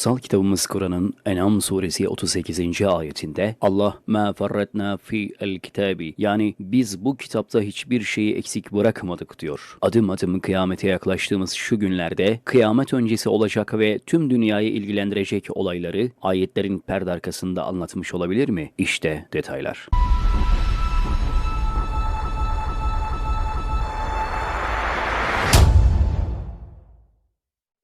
Kutsal kitabımız Kur'an'ın En'am suresi 38. ayetinde Allah ma farratna fi el kitabi yani biz bu kitapta hiçbir şeyi eksik bırakmadık diyor. Adım adım kıyamete yaklaştığımız şu günlerde kıyamet öncesi olacak ve tüm dünyayı ilgilendirecek olayları ayetlerin perde arkasında anlatmış olabilir mi? İşte detaylar.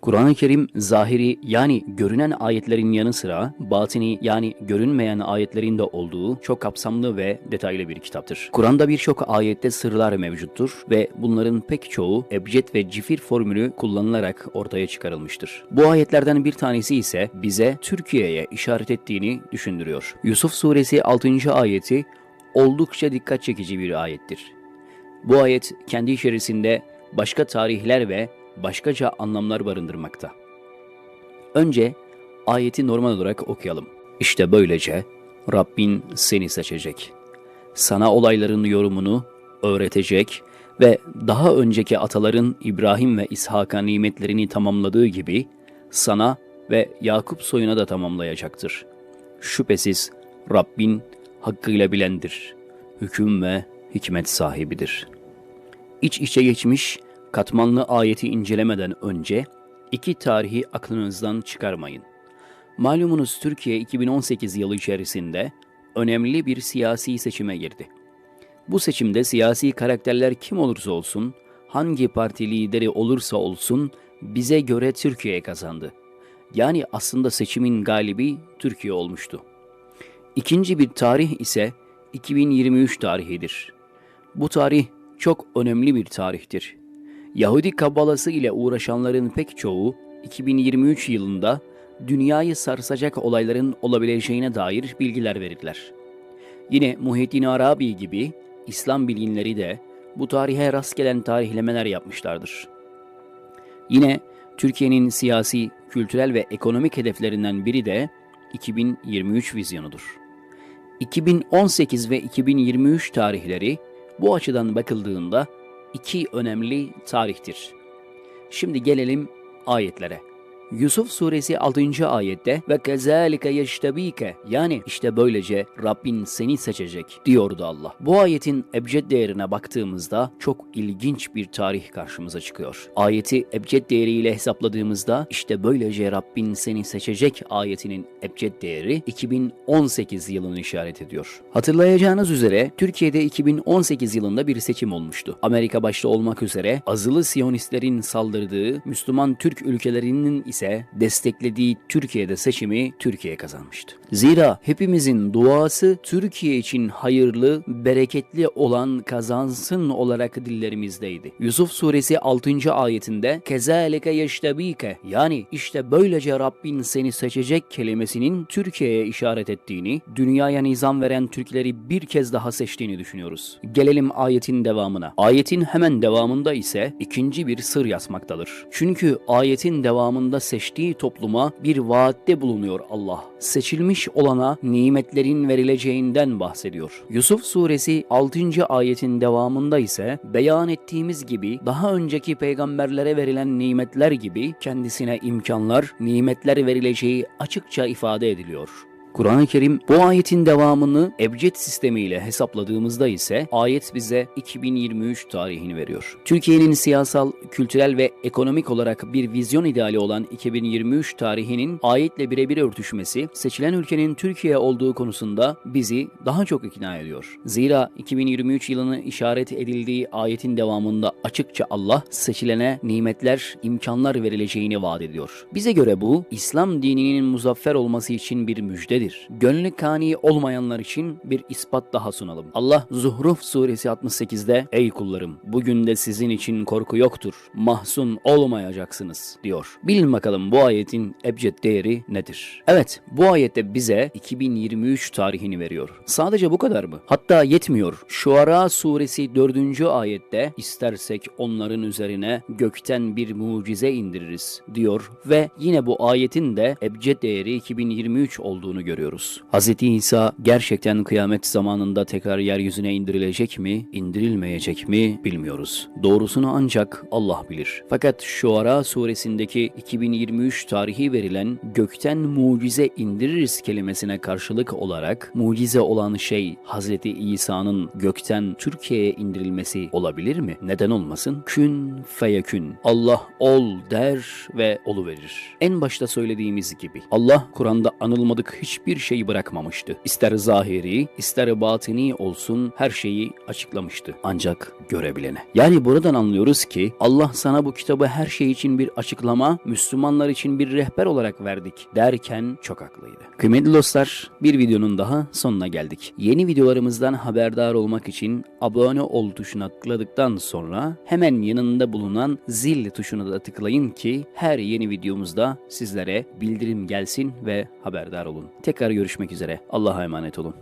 Kur'an-ı Kerim zahiri yani görünen ayetlerin yanı sıra batini yani görünmeyen ayetlerin de olduğu çok kapsamlı ve detaylı bir kitaptır. Kur'an'da birçok ayette sırlar mevcuttur ve bunların pek çoğu ebced ve cifir formülü kullanılarak ortaya çıkarılmıştır. Bu ayetlerden bir tanesi ise bize Türkiye'ye işaret ettiğini düşündürüyor. Yusuf suresi 6. ayeti oldukça dikkat çekici bir ayettir. Bu ayet kendi içerisinde başka tarihler ve başkaca anlamlar barındırmakta. Önce ayeti normal olarak okuyalım. İşte böylece Rabbin seni seçecek. Sana olayların yorumunu öğretecek ve daha önceki ataların İbrahim ve İshak'a nimetlerini tamamladığı gibi sana ve Yakup soyuna da tamamlayacaktır. Şüphesiz Rabbin hakkıyla bilendir, hüküm ve hikmet sahibidir. İç içe geçmiş katmanlı ayeti incelemeden önce iki tarihi aklınızdan çıkarmayın. Malumunuz Türkiye 2018 yılı içerisinde önemli bir siyasi seçime girdi. Bu seçimde siyasi karakterler kim olursa olsun, hangi parti lideri olursa olsun bize göre Türkiye kazandı. Yani aslında seçimin galibi Türkiye olmuştu. İkinci bir tarih ise 2023 tarihidir. Bu tarih çok önemli bir tarihtir. Yahudi kabalası ile uğraşanların pek çoğu 2023 yılında dünyayı sarsacak olayların olabileceğine dair bilgiler verirler. Yine Muhyiddin Arabi gibi İslam bilginleri de bu tarihe rast gelen tarihlemeler yapmışlardır. Yine Türkiye'nin siyasi, kültürel ve ekonomik hedeflerinden biri de 2023 vizyonudur. 2018 ve 2023 tarihleri bu açıdan bakıldığında iki önemli tarihtir. Şimdi gelelim ayetlere. Yusuf suresi 6. ayette ve kezalike yeştebike yani işte böylece Rabbin seni seçecek diyordu Allah. Bu ayetin ebced değerine baktığımızda çok ilginç bir tarih karşımıza çıkıyor. Ayeti ebced değeriyle hesapladığımızda işte böylece Rabbin seni seçecek ayetinin ebced değeri 2018 yılını işaret ediyor. Hatırlayacağınız üzere Türkiye'de 2018 yılında bir seçim olmuştu. Amerika başta olmak üzere azılı Siyonistlerin saldırdığı Müslüman Türk ülkelerinin ise desteklediği Türkiye'de seçimi Türkiye kazanmıştı. Zira hepimizin duası Türkiye için hayırlı, bereketli olan kazansın olarak dillerimizdeydi. Yusuf suresi 6. ayetinde kezalike yeştebike yani işte böylece Rabbin seni seçecek kelimesinin Türkiye'ye işaret ettiğini, dünyaya nizam veren Türkleri bir kez daha seçtiğini düşünüyoruz. Gelelim ayetin devamına. Ayetin hemen devamında ise ikinci bir sır yatmaktadır. Çünkü ayetin devamında seçtiği topluma bir vaatte bulunuyor Allah. Seçilmiş olana nimetlerin verileceğinden bahsediyor. Yusuf suresi 6. ayetin devamında ise beyan ettiğimiz gibi daha önceki peygamberlere verilen nimetler gibi kendisine imkanlar, nimetler verileceği açıkça ifade ediliyor. Kur'an-ı Kerim bu ayetin devamını ebced sistemiyle hesapladığımızda ise ayet bize 2023 tarihini veriyor. Türkiye'nin siyasal, kültürel ve ekonomik olarak bir vizyon ideali olan 2023 tarihinin ayetle birebir örtüşmesi seçilen ülkenin Türkiye olduğu konusunda bizi daha çok ikna ediyor. Zira 2023 yılını işaret edildiği ayetin devamında açıkça Allah seçilene nimetler, imkanlar verileceğini vaat ediyor. Bize göre bu İslam dininin muzaffer olması için bir müjdedir değildir. Gönlü kani olmayanlar için bir ispat daha sunalım. Allah Zuhruf suresi 68'de Ey kullarım bugün de sizin için korku yoktur. Mahzun olmayacaksınız diyor. Bilin bakalım bu ayetin ebced değeri nedir? Evet bu ayette bize 2023 tarihini veriyor. Sadece bu kadar mı? Hatta yetmiyor. Şuara suresi 4. ayette istersek onların üzerine gökten bir mucize indiririz diyor ve yine bu ayetin de ebced değeri 2023 olduğunu görüyoruz görüyoruz. Hz. İsa gerçekten kıyamet zamanında tekrar yeryüzüne indirilecek mi, indirilmeyecek mi bilmiyoruz. Doğrusunu ancak Allah bilir. Fakat Şuara suresindeki 2023 tarihi verilen gökten mucize indiririz kelimesine karşılık olarak mucize olan şey Hz. İsa'nın gökten Türkiye'ye indirilmesi olabilir mi? Neden olmasın? Kün feyekün. Allah ol der ve oluverir. En başta söylediğimiz gibi Allah Kur'an'da anılmadık hiçbir şey bırakmamıştı. İster zahiri, ister batini olsun her şeyi açıklamıştı. Ancak görebilene. Yani buradan anlıyoruz ki Allah sana bu kitabı her şey için bir açıklama, Müslümanlar için bir rehber olarak verdik derken çok haklıydı. Kıymetli dostlar bir videonun daha sonuna geldik. Yeni videolarımızdan haberdar olmak için abone ol tuşuna tıkladıktan sonra hemen yanında bulunan zil tuşuna da tıklayın ki her yeni videomuzda sizlere bildirim gelsin ve haberdar olun. Tekrar görüşmek üzere. Allah'a emanet olun.